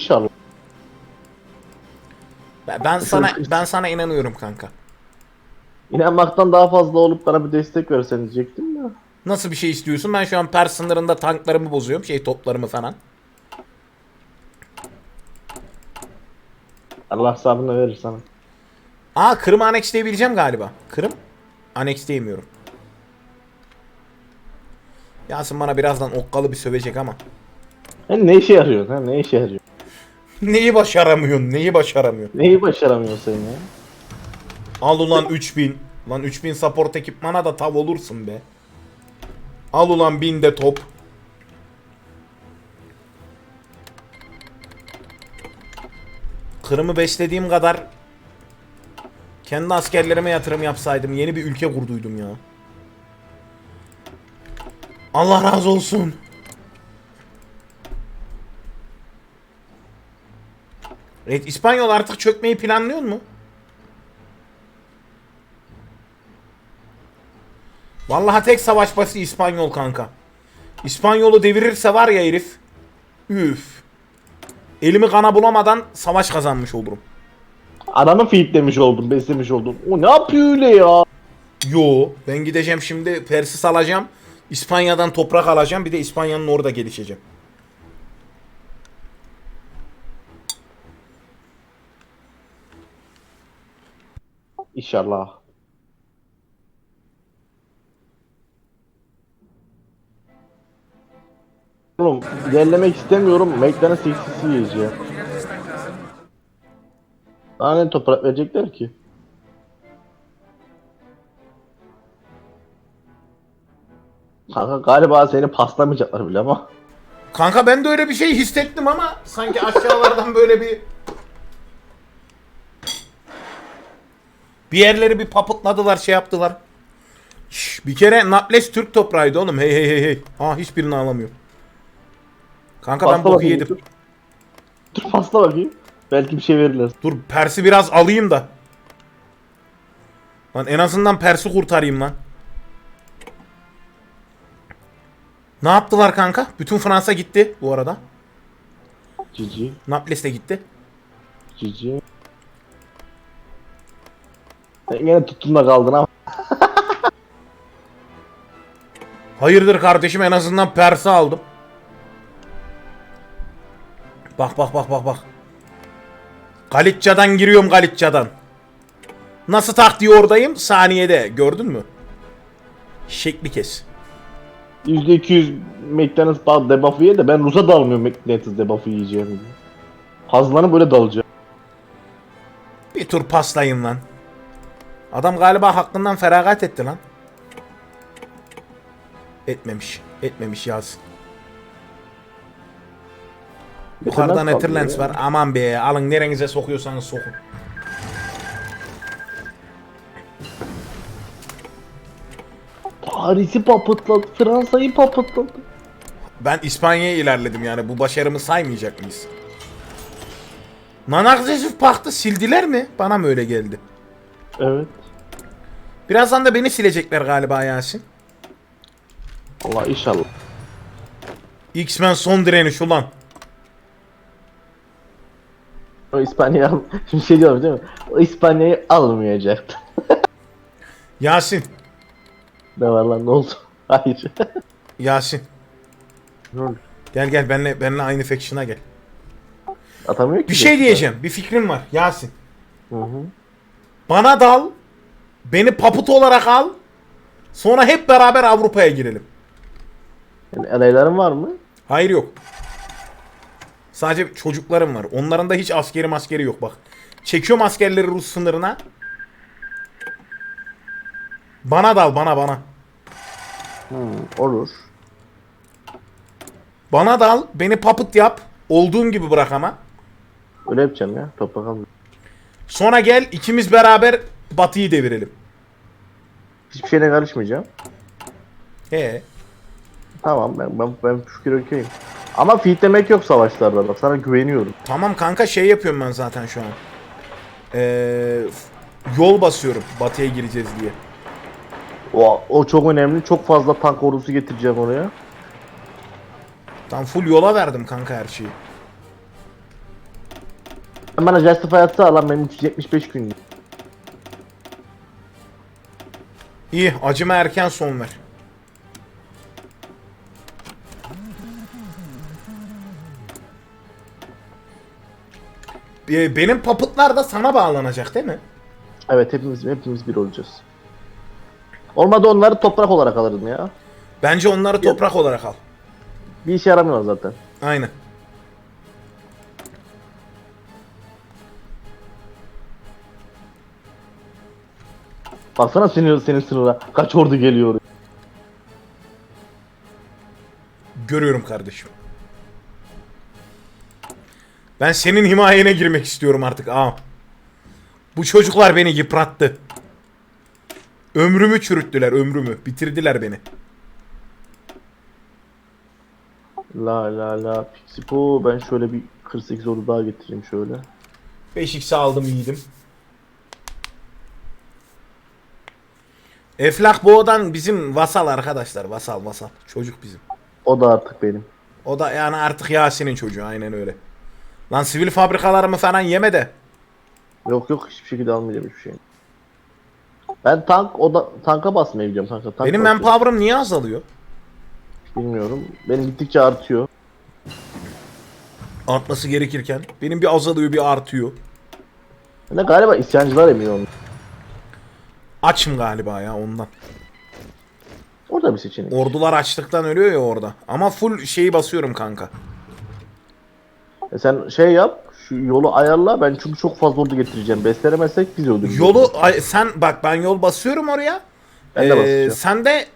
İnşallah. Ben, ben sana ben sana inanıyorum kanka. İnanmaktan daha fazla olup bana bir destek versen diyecektim ya. Nasıl bir şey istiyorsun? Ben şu an Pers sınırında tanklarımı bozuyorum. Şey toplarımı falan. Allah sabrını verir sana. Aa Kırım'ı annexleyebileceğim galiba. Kırım? Annexleyemiyorum. Yasin bana birazdan okkalı bir sövecek ama. Sen ne işe yarıyorsun ha? Ne işe yarıyor? Neyi başaramıyorsun? Neyi başaramıyorsun? Neyi başaramıyorsun sen ya? Al ulan 3000. Lan 3000 support ekipmana da tav olursun be. Al ulan 1000 de top. Kırım'ı beslediğim kadar kendi askerlerime yatırım yapsaydım yeni bir ülke kurduydum ya. Allah razı olsun. Evet, İspanyol artık çökmeyi planlıyor mu? Vallahi tek savaş bası İspanyol kanka. İspanyol'u devirirse var ya herif. Üf. Elimi kana bulamadan savaş kazanmış olurum. Adamı feedlemiş oldun, beslemiş oldun. O ne yapıyor öyle ya? Yo ben gideceğim şimdi Persis alacağım. İspanya'dan toprak alacağım. Bir de İspanya'nın orada gelişeceğim. İnşallah. Oğlum ilerlemek istemiyorum. McLaren 60'si yiyeceğim. Daha ne toprak verecekler ki? Kanka galiba seni paslamayacaklar bile ama. Kanka ben de öyle bir şey hissettim ama sanki aşağılardan böyle bir bir yerleri bir papıtladılar şey yaptılar. Şş, bir kere Naples Türk toprağıydı oğlum. Hey hey hey hey. Ha hiçbirini alamıyor. Kanka ben Pasla boku bakayım, yedim. Dur. dur pasla bakayım. Belki bir şey verirler. Dur Pers'i biraz alayım da. Lan en azından Pers'i kurtarayım lan. Ne yaptılar kanka? Bütün Fransa gitti bu arada. Cici. Naples de gitti. Cici. Yine tuttun da kaldın ama. Hayırdır kardeşim en azından Pers'i aldım. Bak bak bak bak bak. Galicia'dan giriyorum Galicia'dan. Nasıl tak diye oradayım? Saniyede. Gördün mü? Şekli kes. %200 McDonald's bal debuff'ı ye de ben Rus'a dalmıyorum McDonald's debuff'ı yiyeceğim diye. Hazlarını böyle dalacağım. Bir tur paslayın lan. Adam galiba hakkından feragat etti lan. Etmemiş. Etmemiş yaz. Yukarıda Netherlands Netherlands kaldı var. Aman be alın nerenize sokuyorsanız sokun. Paris'i papıtladı, Fransa'yı papıtladı. Ben İspanya'ya ilerledim yani bu başarımı saymayacak mıyız? Nanakzesif Pakt'ı sildiler mi? Bana mı öyle geldi? Evet. Birazdan da beni silecekler galiba Yasin. Allah inşallah. X-Men son direniş ulan. O İspanya'yı al... Şimdi şey diyorum değil mi? O İspanya'yı almayacaktı. Yasin. ne var lan ne oldu? Hayır. Yasin. ne oldu? Gel gel benle benle aynı faction'a gel. Atamıyor ki. Bir şey diyeceğim. Bir fikrim var Yasin. Hı hı. Bana dal. Beni paput olarak al. Sonra hep beraber Avrupa'ya girelim. Yani adayların var mı? Hayır yok. Sadece çocuklarım var. Onların da hiç askeri maskeri yok bak. Çekiyorum askerleri Rus sınırına. Bana dal bana bana. Hı, olur. Bana dal. Beni papıt yap. Olduğum gibi bırak ama. Öyle yapacağım ya. Toprak al. Sonra gel ikimiz beraber batıyı devirelim. Hiçbir şeyine karışmayacağım. He. Tamam ben ben ben şükür okeyim. Ama feedlemek yok savaşlarda bak sana güveniyorum. Tamam kanka şey yapıyorum ben zaten şu an. Ee, yol basıyorum batıya gireceğiz diye. O, o çok önemli. Çok fazla tank ordusu getireceğim oraya. Tam full yola verdim kanka her şeyi. Sen bana Justify atsa lan benim 375 gün. İyi acıma erken son ver. Be- Benim papıtlar da sana bağlanacak değil mi? Evet hepimiz hepimiz bir olacağız. Olmadı onları toprak olarak alırdım ya. Bence onları toprak olarak al. Bir işe yaramıyorlar zaten. Aynen. Baksana senin senin sınıra kaç ordu geliyor. Görüyorum kardeşim. Ben senin himayene girmek istiyorum artık. Aa. Bu çocuklar beni yıprattı. Ömrümü çürüttüler, ömrümü. Bitirdiler beni. La la la Pixipo ben şöyle bir 48 ordu daha getireyim şöyle. 5x'i aldım yiğidim. Eflak Boğa'dan bizim vasal arkadaşlar. Vasal vasal. Çocuk bizim. O da artık benim. O da yani artık Yasin'in çocuğu aynen öyle. Lan sivil fabrikalarımı falan yeme de. Yok yok hiçbir şekilde almayacağım hiçbir şey. Ben tank o da tanka basmaya gidiyorum kanka. Tank Benim basıyorum. manpower'ım niye azalıyor? Bilmiyorum. Benim gittikçe artıyor. Artması gerekirken. Benim bir azalıyor bir artıyor. Ne galiba isyancılar emiyor onu. Açım galiba ya ondan. O da bir seçenek. Ordular açlıktan ölüyor ya orada. Ama full şeyi basıyorum kanka. E sen şey yap. Şu yolu ayarla. Ben çünkü çok fazla ordu getireceğim. Beslenemezsek biz öldürürüz. Yolu ay- sen bak ben yol basıyorum oraya. Ben de Ee, basacağım. sen de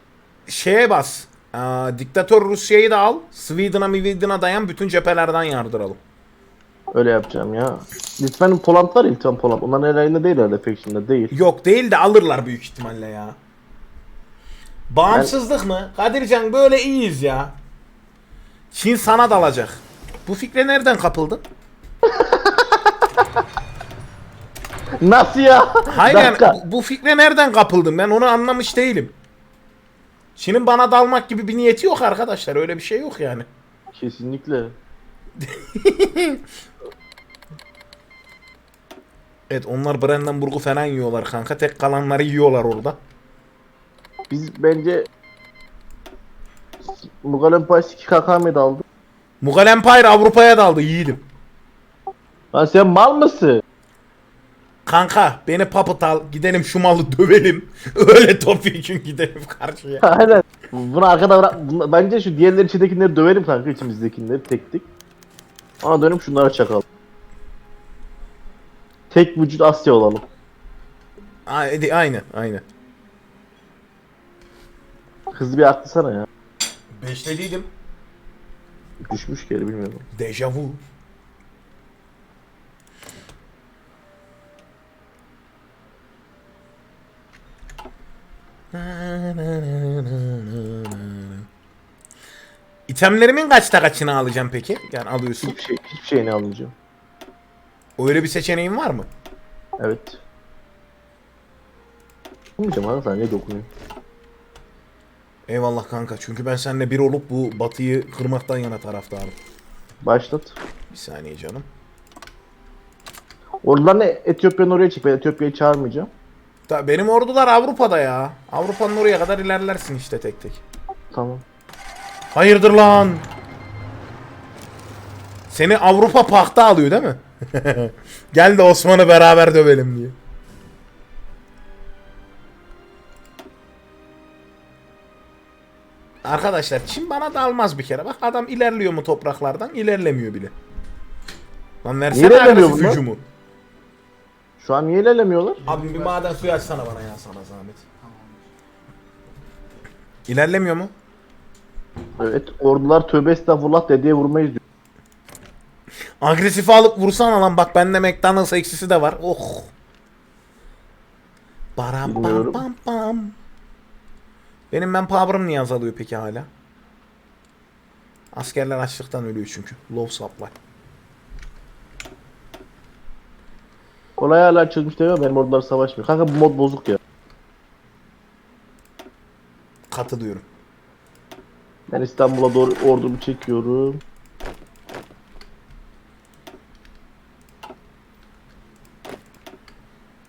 şeye bas. Aa, diktatör Rusya'yı da al. Sweden'a Sweden'a dayan bütün cephelerden yardıralım. Öyle yapacağım ya. Litvan'ın Poland var ya Litvan Poland. Onların elinde değil herhalde Faction'da değil. Yok değil de alırlar büyük ihtimalle ya. Bağımsızlık mı? Kadircan böyle iyiyiz ya. Çin sana dalacak. Bu fikre nereden kapıldın? Nasıl ya? Hayır Bir yani dakika. bu, bu fikre nereden kapıldım ben onu anlamış değilim. Çin'in bana dalmak gibi bir niyeti yok arkadaşlar öyle bir şey yok yani. Kesinlikle. Evet onlar Brandenburg'u falan yiyorlar kanka tek kalanları yiyorlar orada. Biz bence Mughal Empire 2 KKM'de aldı. Mughal Empire Avrupa'ya daldı yiğidim. Lan sen mal mısın? Kanka beni papıt al gidelim şu malı dövelim. Öyle topyekun gidelim karşıya. Aynen. Bunu arkada bırak. bunu- Bence şu diğerleri içindekileri dövelim kanka içimizdekileri tek tek. Ona dönüp şunlara çakalım. Tek vücut Asya olalım. Aynen aynen. aynen. Hızlı bir atlasana ya. Beşlediydim. Düşmüş geri bilmiyorum. Dejavu. İtemlerimin kaçta kaçını alacağım peki? Yani alıyorsun. Hiçbir şey, hiçbir şeyini almayacağım. Öyle bir seçeneğin var mı? Evet. Almayacağım abi sen dokunuyor? Eyvallah kanka. Çünkü ben seninle bir olup bu batıyı kırmaktan yana taraftarım. Başlat. Bir saniye canım. Oradan ne Etiyopya'nın oraya çık. Ben Etiyopya'yı çağırmayacağım. Da benim ordular Avrupa'da ya. Avrupa'nın oraya kadar ilerlersin işte tek tek. Tamam. Hayırdır lan? Seni Avrupa pakta alıyor değil mi? Gel de Osman'ı beraber dövelim diye. Arkadaşlar Çin bana da almaz bir kere. Bak adam ilerliyor mu topraklardan? İlerlemiyor bile. Lan versene ilerlemiyor agresif bunlar? hücumu. Şu an niye ilerlemiyorlar? Abi bir maden suyu açsana bana ya sana zahmet. İlerlemiyor mu? Evet. Ordular tövbe estağfurullah dediye vurmayız diyor. Agresifi alıp vursana lan bak bende McDonald's eksisi de var. Oh. Baram pam pam pam. Benim manpower'ım niye azalıyor peki hala? Askerler açlıktan ölüyor çünkü. Low supply. Olay hala çözmüş demiyor benim ordular savaşmıyor. Kanka bu mod bozuk ya. Katılıyorum. Ben İstanbul'a doğru ordumu çekiyorum.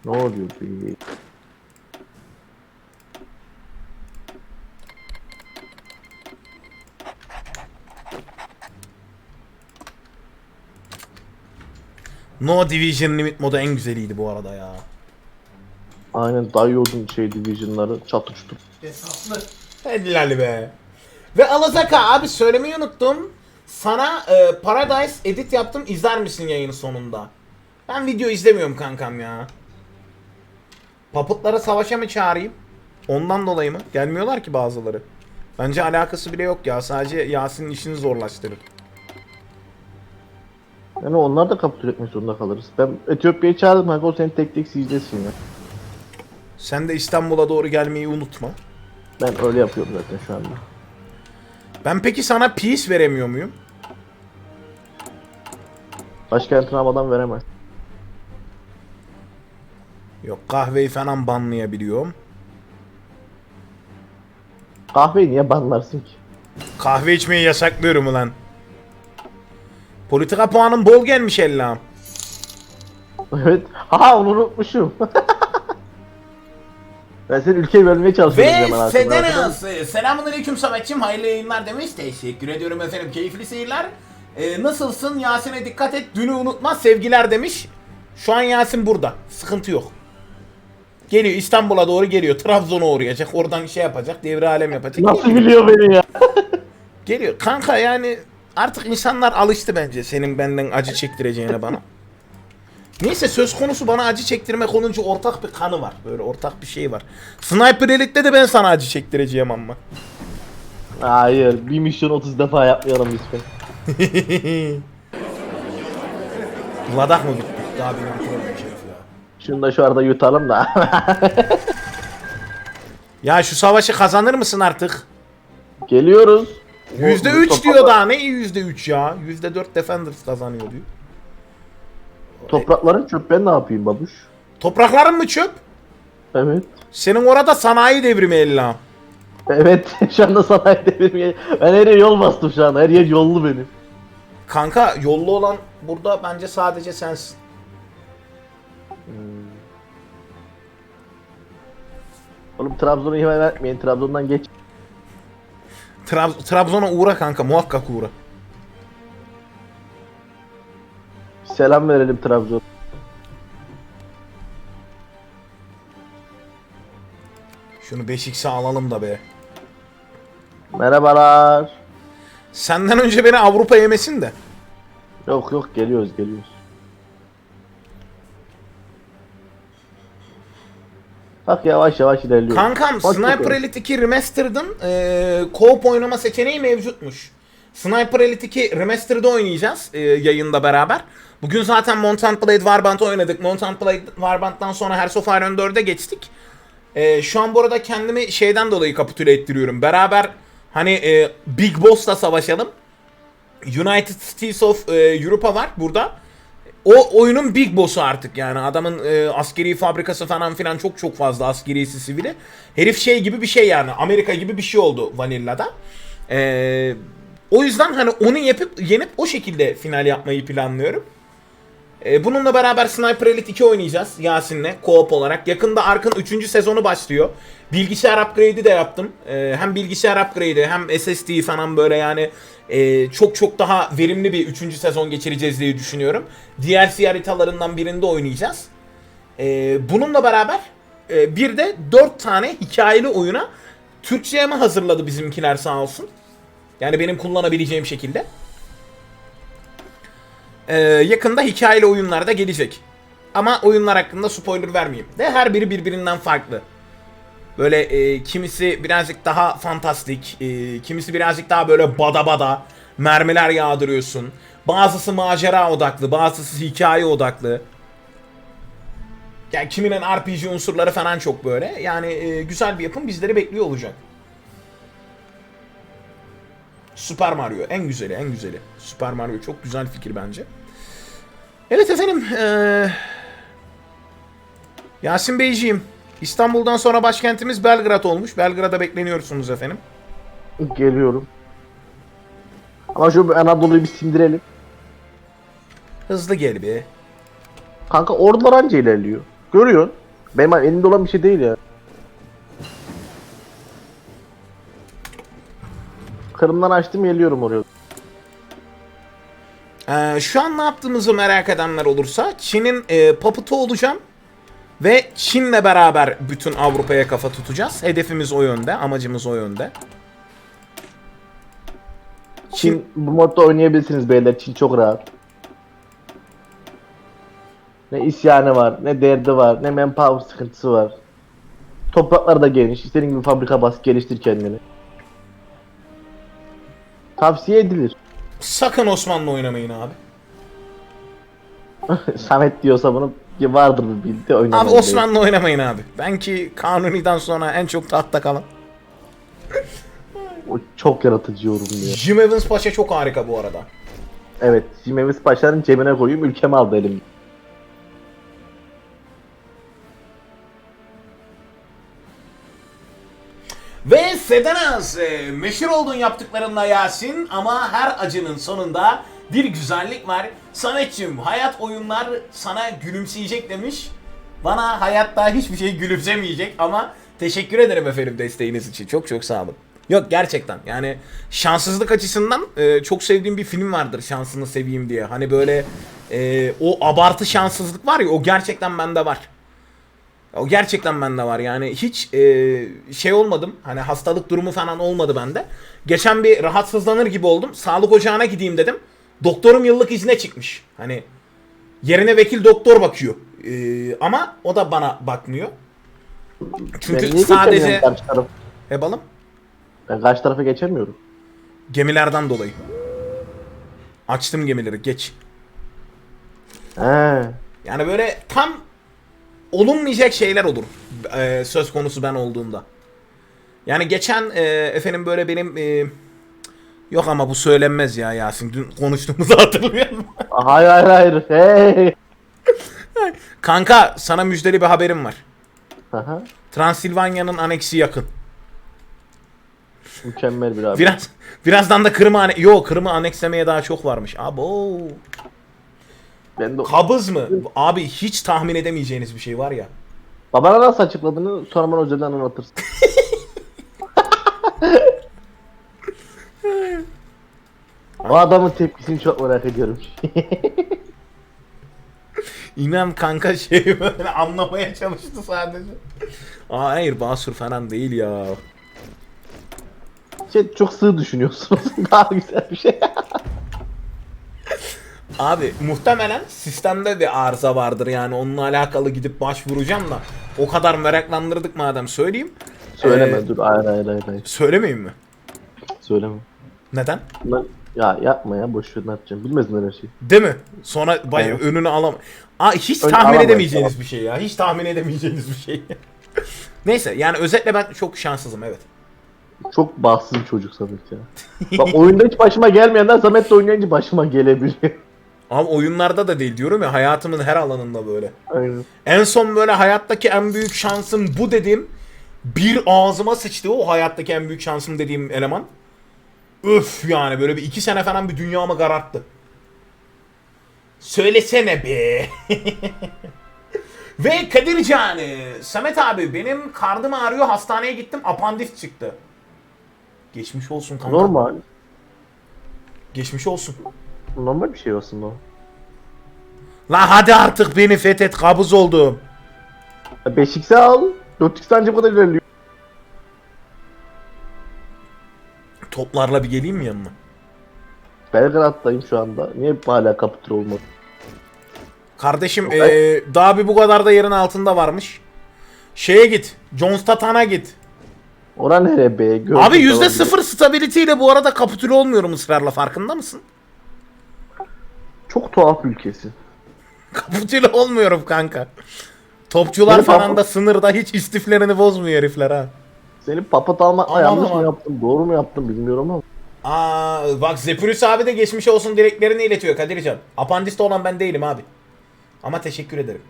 Ne oluyor be? No Division Limit modu en güzeliydi bu arada ya. Aynen dayıyordum şey divisionları çatı çutur. Hesaplı. Helal be. Ve Alazaka abi söylemeyi unuttum. Sana e, Paradise edit yaptım izler misin yayın sonunda? Ben video izlemiyorum kankam ya. Papıtlara savaşa mı çağırayım? Ondan dolayı mı? Gelmiyorlar ki bazıları. Bence alakası bile yok ya. Sadece Yasin'in işini zorlaştırır. Yani onlar da kapitüle etmek zorunda kalırız. Ben Etiyopya'yı çağırdım kanka o seni tek tek izlesin ya. Sen de İstanbul'a doğru gelmeyi unutma. Ben öyle yapıyorum zaten şu anda. Ben peki sana peace veremiyor muyum? Başkentini havadan veremez. Yok kahveyi falan banlayabiliyorum. Kahveyi niye banlarsın ki? Kahve içmeyi yasaklıyorum ulan. Politika puanım bol gelmiş Ellam. Evet. Ha onu unutmuşum. ben seni ülkeye bölmeye çalışıyorum. Ve aslında. Sedenas. Selamun aleyküm Samet'ciğim. Hayırlı yayınlar demiş. Teşekkür ediyorum efendim. Keyifli seyirler. Ee, nasılsın? Yasin'e dikkat et. Dünü unutma. Sevgiler demiş. Şu an Yasin burada. Sıkıntı yok. Geliyor İstanbul'a doğru geliyor. Trabzon'a uğrayacak. Oradan şey yapacak. Devre alem yapacak. Nasıl biliyor beni ya? Geliyor. Kanka yani artık insanlar alıştı bence senin benden acı çektireceğine bana. Neyse söz konusu bana acı çektirmek olunca ortak bir kanı var. Böyle ortak bir şey var. Sniper Elite'de de ben sana acı çektireceğim ama. Hayır. Bir misyon 30 defa yapmayalım lütfen. Ladak mı bitti? Daha bir. Şunu da şu arada yutalım da. Ya şu savaşı kazanır mısın artık? Geliyoruz. Yüzde üç diyor daha ne yüzde üç ya? Yüzde dört Defenders kazanıyor diyor. Toprakların çöp ben ne yapayım babuş? Toprakların mı çöp? Evet. Senin orada sanayi devrimi Ellam. Evet. şu anda sanayi devrimi. Ben her yere yol bastım şu an. Her yer yollu benim. Kanka yollu olan burada bence sadece sensin. Oğlum Trabzon'u ihmal etmeyin. Trabzon'dan geç. Trab- Trabzon'a uğra kanka muhakkak uğra. Selam verelim Trabzon. Şunu 5x'e alalım da be. Merhabalar. Senden önce beni Avrupa yemesin de. Yok yok geliyoruz geliyoruz. Bak yavaş yavaş ilerliyor. Kankam Hoş Sniper. Elite 2 Remastered'ın e, co-op oynama seçeneği mevcutmuş. Sniper Elite 2 Remastered'ı oynayacağız e, yayında beraber. Bugün zaten Mountain Blade Warband oynadık. Mountain Blade Warband'dan sonra Hearts of Iron 4'e geçtik. E, şu an bu arada kendimi şeyden dolayı kapitüle ettiriyorum. Beraber hani e, Big Boss'la savaşalım. United States of e, Europa var burada. O oyunun big boss'u artık yani adamın e, askeri fabrikası falan filan çok çok fazla askerisi sivili. Herif şey gibi bir şey yani Amerika gibi bir şey oldu Vanilla'da. E, o yüzden hani onu yapıp yenip o şekilde final yapmayı planlıyorum. E, bununla beraber Sniper Elite 2 oynayacağız Yasin'le co-op olarak. Yakında Ark'ın 3. sezonu başlıyor. Bilgisayar upgrade'i de yaptım. E, hem bilgisayar upgrade'i hem SSD falan böyle yani e, çok çok daha verimli bir 3. sezon geçireceğiz diye düşünüyorum. DLC haritalarından birinde oynayacağız. E, bununla beraber e, bir de 4 tane hikayeli oyuna Türkçe'ye mi hazırladı bizimkiler sağ olsun. Yani benim kullanabileceğim şekilde. Ee, yakında hikayeli oyunlar da gelecek. Ama oyunlar hakkında spoiler vermeyeyim. De her biri birbirinden farklı. Böyle e, kimisi birazcık daha fantastik, e, kimisi birazcık daha böyle bada bada mermiler yağdırıyorsun. Bazısı macera odaklı, bazısı hikaye odaklı. Yani kiminin RPG unsurları falan çok böyle. Yani e, güzel bir yapım bizleri bekliyor olacak. Super Mario en güzeli en güzeli. Super Mario çok güzel fikir bence. Evet efendim. eee, Yasin Beyciğim. İstanbul'dan sonra başkentimiz Belgrad olmuş. Belgrad'a bekleniyorsunuz efendim. Geliyorum. Ama şu Anadolu'yu bir sindirelim. Hızlı gel be. Kanka ordular anca ilerliyor. Görüyorsun. Benim elimde olan bir şey değil ya. Kırımdan açtım geliyorum oraya. Ee, şu an ne yaptığımızı merak edenler olursa Çin'in e, paputu olacağım. Ve Çin'le beraber bütün Avrupa'ya kafa tutacağız. Hedefimiz o yönde, amacımız o yönde. Çin bu modda oynayabilirsiniz beyler. Çin çok rahat. Ne isyanı var, ne derdi var, ne manpower sıkıntısı var. Topraklar da geniş. İstediğin gibi fabrika bas, geliştir kendini. Tavsiye edilir. Sakın Osmanlı oynamayın abi. Samet diyorsa bunu vardır bir bildi Abi oynamayın. Osmanlı oynamayın abi. Ben ki Kanuni'den sonra en çok tahtta kalan. O çok yaratıcı yorum diyor. Jim Evans Paşa çok harika bu arada. Evet, Jimeviz Paşa'nın cebine koyayım, ülkemi aldı elim. Ve Sedenaz, e, meşhur oldun yaptıklarınla Yasin ama her acının sonunda bir güzellik var. Samet'cim hayat oyunlar sana gülümseyecek demiş. Bana hayatta hiçbir şey gülümsemeyecek ama teşekkür ederim efendim desteğiniz için. Çok çok sağ olun. Yok gerçekten yani şanssızlık açısından e, çok sevdiğim bir film vardır şansını seveyim diye. Hani böyle e, o abartı şanssızlık var ya o gerçekten bende var. O gerçekten bende var yani hiç e, şey olmadım hani hastalık durumu falan olmadı bende. Geçen bir rahatsızlanır gibi oldum. Sağlık ocağına gideyim dedim. Doktorum yıllık izne çıkmış. Hani yerine vekil doktor bakıyor. E, ama o da bana bakmıyor. Çünkü Ben sadece karşı taraf? e balım Ben karşı tarafa geçemiyorum. gemilerden dolayı. Açtım gemileri geç. He. Yani böyle tam olunmayacak şeyler olur e, söz konusu ben olduğumda. Yani geçen e, efendim böyle benim e, yok ama bu söylenmez ya Yasin dün konuştuğumuzu hatırlıyor musun? Hayır hayır hayır. Hey. Kanka sana müjdeli bir haberim var. Aha. Transilvanya'nın aneksi yakın. Mükemmel bir abi. Biraz birazdan da Kırım'ı ane Yo Kırım'ı anekslemeye daha çok varmış. Abo. Ben de... Kabız mı? Abi hiç tahmin edemeyeceğiniz bir şey var ya. Babana nasıl açıkladığını bana özelden anlatırsın. o adamın tepkisini çok merak ediyorum. İnan kanka şey böyle anlamaya çalıştı sadece. Aa hayır Basur falan değil ya. şey, çok sığ düşünüyorsunuz. Daha güzel bir şey. Abi muhtemelen sistemde bir arıza vardır yani onunla alakalı gidip başvuracağım da o kadar meraklandırdık madem söyleyeyim. Söyleme Ee, dur. Hayır hayır hayır. hayır. Söylemeyeyim mi? Söyleme. Neden? Lan, ya yapma ya boş ver ne yapacağım. Bilmezsin öyle şey. Değil mi? Sonra bay Evet. önünü alam. Aa hiç Önü tahmin alamayız, edemeyeceğiniz tamam. bir şey ya. Hiç tahmin edemeyeceğiniz bir şey. Neyse yani özetle ben çok şanssızım evet. Çok bahtsız bir çocuk Samet ya. Bak oyunda hiç başıma gelmeyenler Samet'le oynayınca başıma gelebiliyor. Ama oyunlarda da değil diyorum ya hayatımın her alanında böyle. Aynen. En son böyle hayattaki en büyük şansım bu dediğim bir ağzıma sıçtı o hayattaki en büyük şansım dediğim eleman. Öf yani böyle bir iki sene falan bir dünyamı kararttı. Söylesene be. Ve Kadircan, e, Samet abi benim karnım ağrıyor hastaneye gittim apandis çıktı. Geçmiş olsun kanka. Normal. Geçmiş olsun. Normal bir şey aslında. La hadi artık beni fethet kabız oldum. 5x'e al. 4x anca bu kadar ilerliyor. Toplarla bir geleyim mi yanına? Belgrad'dayım şu anda. Niye hala kapitül olmadı? Kardeşim eee, daha bir bu kadar da yerin altında varmış. Şeye git. Johnstatan'a git. Ora nereye be? Gördüm Abi yüzde sıfır stability ile bu arada kapitüle olmuyorum ısrarla farkında mısın? Çok tuhaf ülkesi. Kapitüle olmuyorum kanka. Topçular Benim falan da sınırda hiç istiflerini bozmuyor herifler ha. Senin papat Aman yanlış aman. mı yaptım? Doğru mu yaptım bilmiyorum ama. Aa bak Zephyrs abi de geçmiş olsun dileklerini iletiyor Kadircan. Apandiste olan ben değilim abi. Ama teşekkür ederim.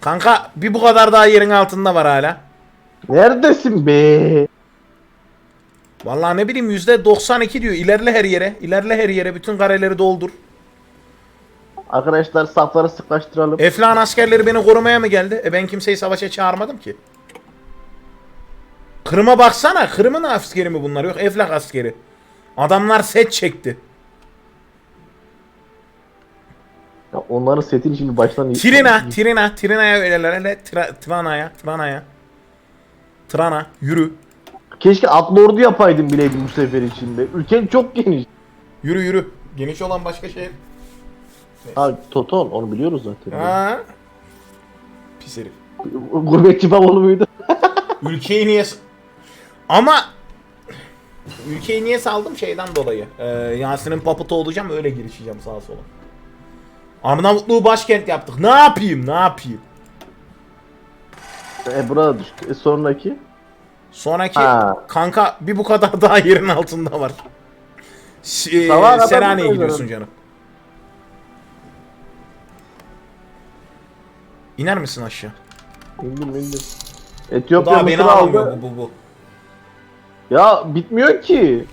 Kanka bir bu kadar daha yerin altında var hala. Neredesin be? Vallahi ne bileyim yüzde 92 diyor. İlerle her yere. İlerle her yere. Bütün kareleri doldur. Arkadaşlar safları sıklaştıralım. Eflan askerleri beni korumaya mı geldi? E ben kimseyi savaşa çağırmadım ki. Kırım'a baksana. Kırım'ın askeri mi bunlar? Yok Eflak askeri. Adamlar set çekti. Ya onların setini şimdi baştan... Trina, Trina, Trina'ya verirler. Tra- Trana'ya, Trana'ya. Trana, yürü. Keşke atlı ordu yapaydım bileydim bu sefer içinde. Ülken çok geniş. Yürü yürü. Geniş olan başka şey. Ha Toton onu biliyoruz zaten. Ha? Pis herif. Gurbetçi babolu muydu? Ülkeyi niye... Ama... Ülkeyi niye saldım şeyden dolayı. Ee, Yasin'in paputu olacağım öyle girişeceğim sağa sola. Arnavutluğu başkent yaptık. Ne yapayım ne yapayım? e burada düştü. E, sonraki? Sonraki Ha. kanka bir bu kadar daha yerin altında var. Ş- e, buradayım. gidiyorsun canım. İner misin aşağı? İndim indim. Etiyopya daha beni alamıyor aldı. bu bu bu. Ya bitmiyor ki.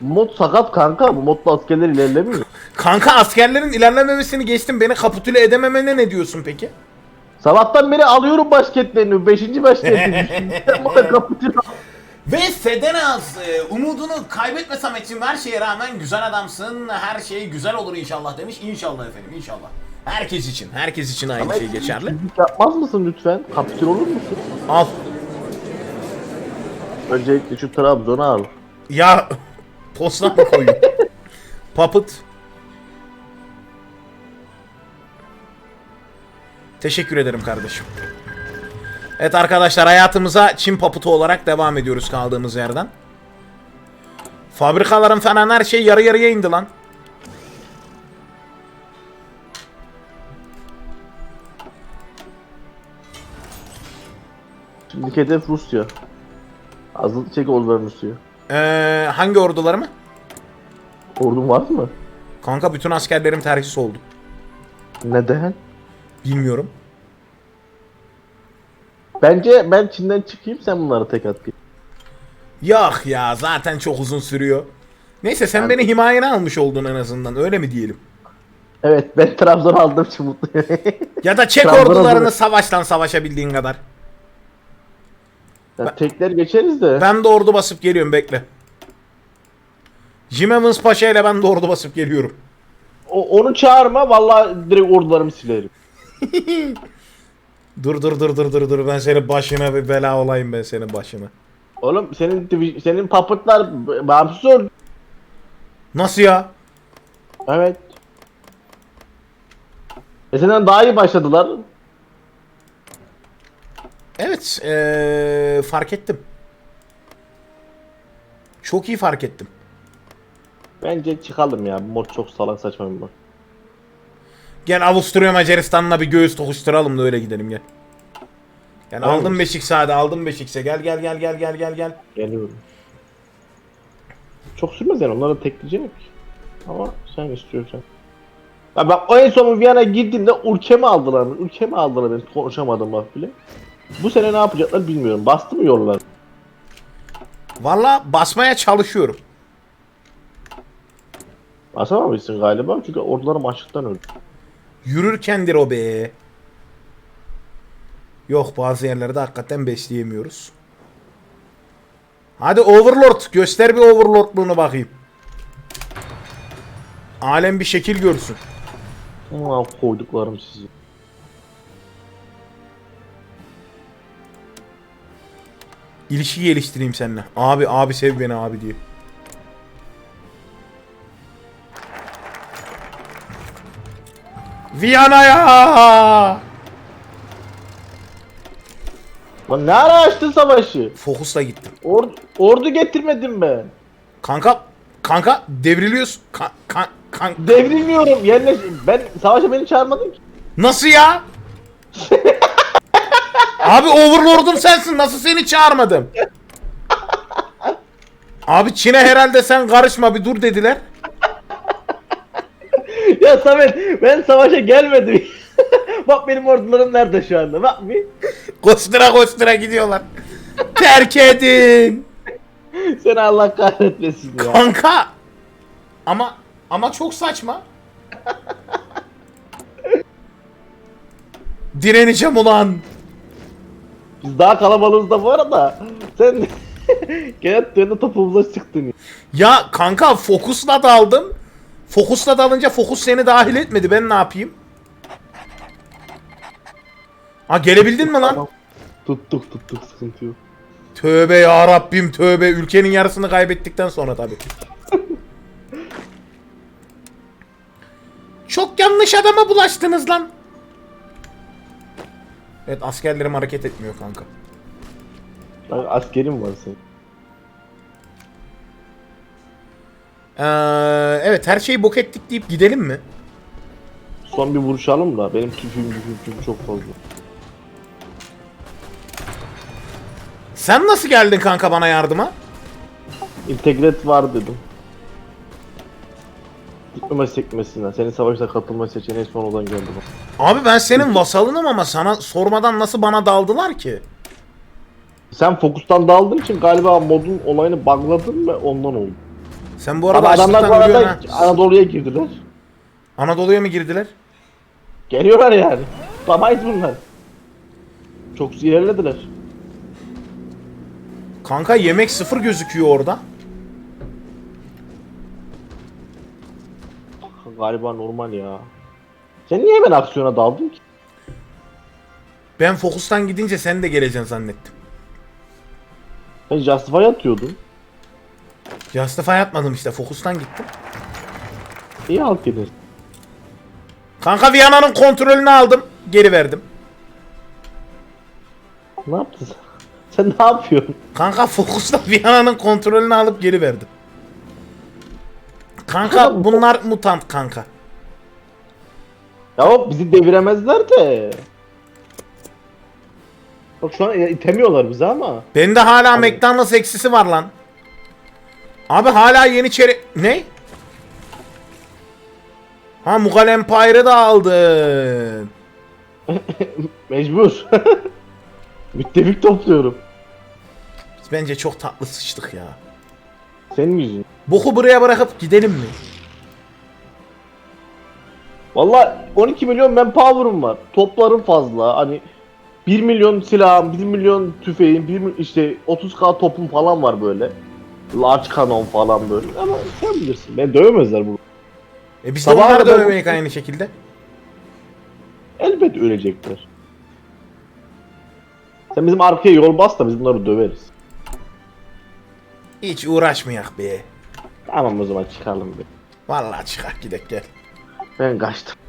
Mod sakat kanka. Bu modda askerler ilerlemiyor. Kanka askerlerin ilerlememesini geçtim. Beni kapitüle edememene ne diyorsun peki? Sabahtan beri alıyorum başkentlerini. Beşinci başkentini. Kapatıyor. Ve Sedenaz e, umudunu kaybetme Samet'ciğim her şeye rağmen güzel adamsın. Her şey güzel olur inşallah demiş. İnşallah efendim inşallah. Herkes için. Herkes için aynı şey geçerli. Sizlik Yapmaz mısın lütfen? Kapitül olur musun? Al. Öncelikle şu Trabzon'u al. Ya posta mı koyayım? Puppet. Teşekkür ederim kardeşim. Evet arkadaşlar hayatımıza Çin paputu olarak devam ediyoruz kaldığımız yerden. Fabrikaların falan her şey yarı yarıya indi lan. Şimdi hedef Rusya. Azıl çek orduların Rusya. Ee, hangi orduları mı? Ordun var mı? Kanka bütün askerlerim terhis oldu. Neden? Bilmiyorum. Bence ben Çin'den çıkayım sen bunları tek at. Yok ya zaten çok uzun sürüyor. Neyse sen beni himayene almış oldun en azından öyle mi diyelim? Evet ben Trabzon aldığım için mutluyum. Ya da çek Trabzon'a ordularını bırak. savaştan savaşabildiğin kadar. Ya tekler geçeriz de. Ben de ordu basıp geliyorum bekle. Jim Evans Paşa ile ben de ordu basıp geliyorum. O, onu çağırma vallahi direkt ordularımı silerim. Dur dur dur dur dur dur ben senin başına bir bela olayım ben senin başına. Oğlum senin senin puppetlar b- bağımsız ordu. Nasıl ya? Evet. E senden daha iyi başladılar. Evet ee, fark ettim. Çok iyi fark ettim. Bence çıkalım ya. Bu mod çok salak saçma bir mod. Gel Avusturya Macaristan'la bir göğüs tokuşturalım da öyle gidelim gel. Tamam. aldım Beşikse hadi aldım Beşikse gel gel gel gel gel gel gel. Geliyorum. Çok sürmez yani onları tekleyecek. Ama sen istiyorsan. Ya bak o en son Viyana girdiğimde ülkemi aldılar? Ülkemi aldılar ben konuşamadım bak bile. Bu sene ne yapacaklar bilmiyorum. Bastı mı yollar? Valla basmaya çalışıyorum. Basamamışsın galiba çünkü ordularım açlıktan öldü. Yürürkendir o be. Yok bazı yerlerde hakikaten besleyemiyoruz. Hadi Overlord göster bir Overlord'luğunu bakayım. Alem bir şekil görsün. Ama koyduklarım sizi. İlişki geliştireyim seninle. Abi abi sev beni abi diye. Viyana'ya! Lan ne ara açtın savaşı? Fokusla gittim. Or ordu getirmedim ben. Kanka, kanka devriliyorsun. Kan, kan, kan- Devrilmiyorum. Yerine ben savaşa beni çağırmadın ki. Nasıl ya? Abi Overlord'um sensin. Nasıl seni çağırmadım? Abi Çin'e herhalde sen karışma bir dur dediler. ya Samet ben savaşa gelmedim. Bak benim ordularım nerede şu anda? Bak bir. Kostura kostura gidiyorlar. Terk edin. Seni Allah kahretmesin ya. Kanka. Ama ama çok saçma. Direneceğim ulan. Biz daha kalabalığız da bu arada. Sen gene dönde topumuza çıktın. ya. Ya kanka fokusla daldım. Fokusla dalınca fokus seni dahil etmedi. Ben ne yapayım? Ha gelebildin mi lan? Tamam. Tuttuk tuttuk sıkıntı yok. Tövbe ya Rabbim tövbe. Ülkenin yarısını kaybettikten sonra tabii. Çok yanlış adama bulaştınız lan. Evet askerlerim hareket etmiyor kanka. Lan askerim var senin. Ee, evet her şeyi bok ettik deyip gidelim mi? Son bir vuruşalım da benim tüfüm tüfüm çok fazla. Sen nasıl geldin kanka bana yardıma? İntegret var dedim. Diploma sekmesinden. Senin savaşta katılma seçeneği sonradan geldi bak. Abi ben senin vasalınım ama sana sormadan nasıl bana daldılar ki? Sen fokustan daldığın için galiba modun olayını bugladın ve ondan oldu. Sen bu Ama arada adamlar bu açlıktan ölüyorsun arada ha. Anadolu'ya girdiler. Anadolu'ya mı girdiler? Geliyorlar yani. Tutamayız bunlar. Çok ilerlediler. Kanka yemek sıfır gözüküyor orada. Galiba normal ya. Sen niye hemen aksiyona daldın ki? Ben fokustan gidince sen de geleceksin zannettim. Sen Justify atıyordun. Justify atmadım işte fokustan gittim. İyi halk edersin. Kanka Viyana'nın kontrolünü aldım. Geri verdim. Ne yaptın sen? Sen ne yapıyorsun? Kanka fokusla Viyana'nın kontrolünü alıp geri verdim. Kanka bunlar mutant kanka. Ya hop bizi deviremezler de. Bak şu an itemiyorlar bizi ama. Bende hala McDonald's eksisi var lan. Abi hala yeni çeri... Ne? Ha Mughal Empire'ı da aldın. Mecbur. Müttefik topluyorum. Biz bence çok tatlı sıçtık ya. Senin yüzün. Boku buraya bırakıp gidelim mi? Valla 12 milyon ben power'ım var. Toplarım fazla. Hani 1 milyon silahım, 1 milyon tüfeğim, 1 mi- işte 30k topum falan var böyle. Large kanon falan böyle. Ama sen bilirsin. Beni dövemezler bunu. E biz de Sabaha onları kadar- aynı şekilde. Elbet ölecekler. Sen bizim arkaya yol bas da biz bunları döveriz. Hiç uğraşmayak be. Tamam o zaman çıkalım bir. Vallahi çıkar gidek gel. Ben kaçtım.